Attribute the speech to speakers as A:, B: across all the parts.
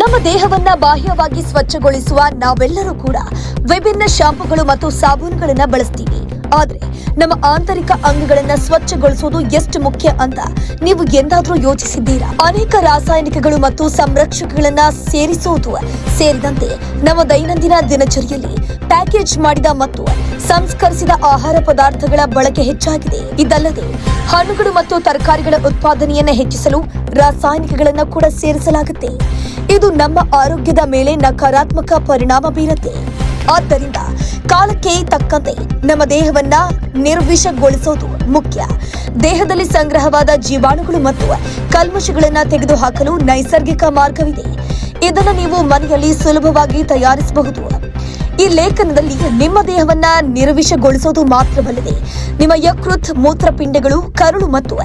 A: ನಮ್ಮ ದೇಹವನ್ನ ಬಾಹ್ಯವಾಗಿ ಸ್ವಚ್ಛಗೊಳಿಸುವ ನಾವೆಲ್ಲರೂ ಕೂಡ ವಿಭಿನ್ನ ಶಾಂಪುಗಳು ಮತ್ತು ಸಾಬೂನುಗಳನ್ನ ಬಳಸ್ತೀವಿ. ಆದ್ರೆ ನಮ್ಮ ಆಂತರಿಕ ಅಂಗಗಳನ್ನ ಸ್ವಚ್ಛಗೊಳಿಸುವುದು ಎಷ್ಟು ಮುಖ್ಯ ಅಂತ ನೀವು ಎಂದಾದ್ರೂ ಯೋಚಿಸಿದ್ದೀರಾ? ಅನೇಕ ರಾಸಾಯನಿಕಗಳು ಮತ್ತು ಸಂರಕ್ಷಕಗಳನ್ನ ಸೇರಿಸುವುದು ಸೇರಿದಂತೆ ನಮ್ಮ ದೈನಂದಿನ ದಿನಚರಿಯಲ್ಲಿ ಪ್ಯಾಕೇಜ್ ಮಾಡಿದ ಮತ್ತು ಸಂಸ್ಕರಿಸಿದ ಆಹಾರ ಪದಾರ್ಥಗಳ ಬಳಕೆ ಹೆಚ್ಚಾಗಿದೆ. ಇದಲ್ಲದೆ ಹಣ್ಣುಗಳು ಮತ್ತು ತರಕಾರಿಗಳ ಉತ್ಪಾದನೆಯನ್ನು ಹೆಚ್ಚಿಸಲು ರಾಸಾಯನಿಕಗಳನ್ನು ಕೂಡ ಸೇರಿಸಲಾಗುತ್ತೆ. ಇದು ನಮ್ಮ ಆರೋಗ್ಯದ ಮೇಲೆ ನಕಾರಾತ್ಮಕ ಪರಿಣಾಮ ಬೀರುತ್ತೆ. ಆದ್ದರಿಂದ ಕಾಲಕ್ಕೆ ತಕ್ಕಂತೆ ನಮ್ಮ ದೇಹವನ್ನ ನಿರ್ವಿಷಗೊಳಿಸೋದು ಮುಖ್ಯ. ದೇಹದಲ್ಲಿ ಸಂಗ್ರಹವಾದ ಜೀವಾಣುಗಳು ಮತ್ತು ಕಲ್ಮಶಗಳನ್ನ ತೆಗೆದುಹಾಕಲು ನೈಸರ್ಗಿಕ ಮಾರ್ಗವಿದೆ. ಇದನ್ನು ನೀವು ಮನೆಯಲ್ಲಿ ಸುಲಭವಾಗಿ ತಯಾರಿಸಬಹುದು. ಈ ಲೇಖನದಲ್ಲಿ ನಿಮ್ಮ ದೇಹವನ್ನ ನಿರ್ವಿಷಗೊಳಿಸೋದು ಮಾತ್ರವಲ್ಲದೆ ನಿಮ್ಮ ಯಕೃತ್ ಮೂತ್ರಪಿಂಡಗಳು, ಕರುಳು ಮತ್ತು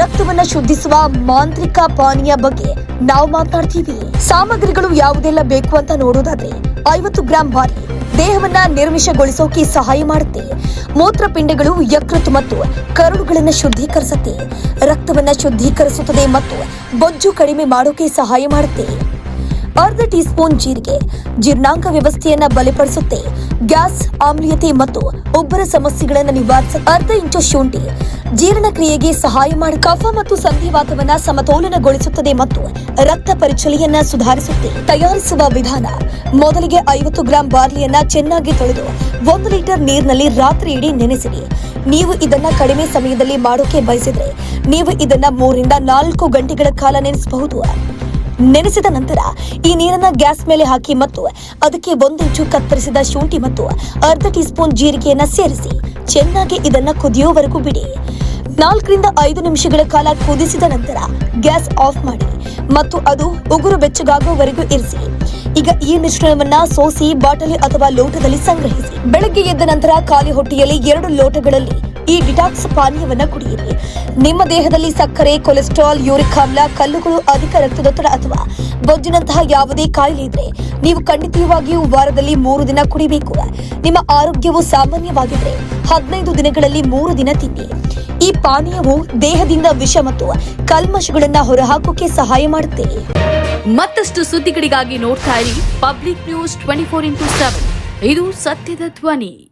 A: ರಕ್ತವನ್ನ ಶುದ್ಧಿಸುವ ಮಾಂತ್ರಿಕ ಪಾನೀಯ ಬಗ್ಗೆ ನಾವು ಮಾತಾಡ್ತೀವಿ ಸಾಮಗ್ರಿಗಳು ಯಾವುದೆಲ್ಲ ಬೇಕು ಅಂತ ನೋಡೋದಾದ್ರೆ ಐವತ್ತು ಗ್ರಾಂ ಬಾರಿ ದೇಹವನ್ನ ನಿರ್ಮಿಷಗೊಳಿಸೋಕೆ ಸಹಾಯ ಮಾಡುತ್ತೆ. ಮೂತ್ರಪಿಂಡಗಳು ಯಕೃತ್ ಮತ್ತು ಕರುಳುಗಳನ್ನ ಶುದ್ಧೀಕರಿಸುತ್ತೆ. ರಕ್ತವನ್ನ ಶುದ್ಧೀಕರಿಸುತ್ತದೆ ಮತ್ತು ಬೊಜ್ಜು ಕಡಿಮೆ ಮಾಡೋಕೆ ಸಹಾಯ ಮಾಡುತ್ತೆ. ಅರ್ಧ ಟೀ ಸ್ಪೂನ್ ಜೀರಿಗೆ ಜೀರ್ಣಾಂಗ ವ್ಯವಸ್ಥೆಯನ್ನ ಬಲಪಡಿಸುತ್ತೆ. ಗ್ಯಾಸ್, ಆಮ್ಲೀಯತೆ ಮತ್ತು ಉಬ್ಬರ ಸಮಸ್ಯೆಗಳನ್ನು ನಿವಾರಿಸ ಅರ್ಧ ಇಂಚು ಶುಂಠಿ ಜೀರ್ಣಕ್ರಿಯೆಗೆ ಸಹಾಯ ಮಾಡಿ. ಕಫ ಮತ್ತು ಸಂಧಿವಾತವನ್ನ ಸಮತೋಲನಗೊಳಿಸುತ್ತದೆ ಮತ್ತು ರಕ್ತ ಪರಿಚಲನೆಯನ್ನ ಸುಧಾರಿಸುತ್ತೆ. ತಯಾರಿಸುವ ವಿಧಾನ, ಮೊದಲಿಗೆ ಐವತ್ತು ಗ್ರಾಂ ಬಾರ್ಲಿಯನ್ನ ಚೆನ್ನಾಗಿ ತೊಳೆದು ಒಂದು ಲೀಟರ್ ನೀರಿನಲ್ಲಿ ರಾತ್ರಿ ಇಡೀ ನೆನೆಸಿರಿ. ನೀವು ಇದನ್ನ ಕಡಿಮೆ ಸಮಯದಲ್ಲಿ ಮಾಡೋಕೆ ಬಯಸಿದ್ರೆ ನೀವು ಇದನ್ನ ಮೂರಿಂದ ನಾಲ್ಕು ಗಂಟೆಗಳ ಕಾಲ ನೆನೆಸಬಹುದು. ನೆನೆಸಿದ ನಂತರ ಈ ನೀರನ್ನ ಗ್ಯಾಸ್ ಮೇಲೆ ಹಾಕಿ ಮತ್ತು ಅದಕ್ಕೆ ಒಂದು ಇಂಚು ಕತ್ತರಿಸಿದ ಶುಂಠಿ ಮತ್ತು ಅರ್ಧ ಟೀ ಸ್ಪೂನ್ ಜೀರಿಗೆಯನ್ನ ಸೇರಿಸಿ. ಚೆನ್ನಾಗಿ ಇದನ್ನ ಕುದಿಯೋವರೆಗೂ ಬಿಡಿ. ನಾಲ್ಕರಿಂದ ಐದು ನಿಮಿಷಗಳ ಕಾಲ ಕುದಿಸಿದ ನಂತರ ಗ್ಯಾಸ್ ಆಫ್ ಮಾಡಿ ಮತ್ತು ಅದು ಉಗುರು ಬೆಚ್ಚಗಾಗುವವರೆಗೂ ಇರಿಸಿ. ಈಗ ಈ ಮಿಶ್ರಣವನ್ನ ಸೋಸಿ, ಬಾಟಲಿ ಅಥವಾ ಲೋಟದಲ್ಲಿ ಸಂಗ್ರಹಿಸಿ. ಬೆಳಗ್ಗೆ ಎದ್ದ ನಂತರ ಖಾಲಿ ಹೊಟ್ಟೆಯಲ್ಲಿ ಎರಡು ಲೋಟಗಳಲ್ಲಿ ಈ ಡಿಟಾಕ್ಸ್ ಪಾನೀಯವನ್ನ ಕುಡಿಯಿರಿ. ನಿಮ್ಮ ದೇಹದಲ್ಲಿ ಸಕ್ಕರೆ, ಕೊಲೆಸ್ಟ್ರಾಲ್, ಯೂರಿಕ್ ಆಮ್ಲ, ಕಲ್ಲುಗಳು, ಅಧಿಕ ರಕ್ತದೊತ್ತಡ ಅಥವಾ ಬೊಜ್ಜಿನಂತಹ ಯಾವುದೇ ಕಾಯಿಲೆ ಇದ್ರೆ ನೀವು ಖಂಡಿತವಾಗಿಯೂ ವಾರದಲ್ಲಿ ಮೂರು ದಿನ ಕುಡಿಬೇಕು. ನಿಮ್ಮ ಆರೋಗ್ಯವು ಸಾಮಾನ್ಯವಾಗಿದ್ರೆ ಹದಿನೈದು ದಿನಗಳಲ್ಲಿ ಮೂರು ದಿನ ತಿನ್ನಿ. ಈ ಪಾನೀಯವು ದೇಹದಿಂದ ವಿಷ ಮತ್ತು ಕಲ್ಮಶಗಳನ್ನ ಹೊರಹಾಕೋಕೆ ಸಹಾಯ ಮಾಡುತ್ತೆ.
B: ಮತ್ತಷ್ಟು ಸುದ್ದಿಗಳಿಗಾಗಿ ನೋಡ್ತಾ ಇರಿ public news twenty four into seven. ಇದು ಸತ್ಯದ ಧ್ವನಿ.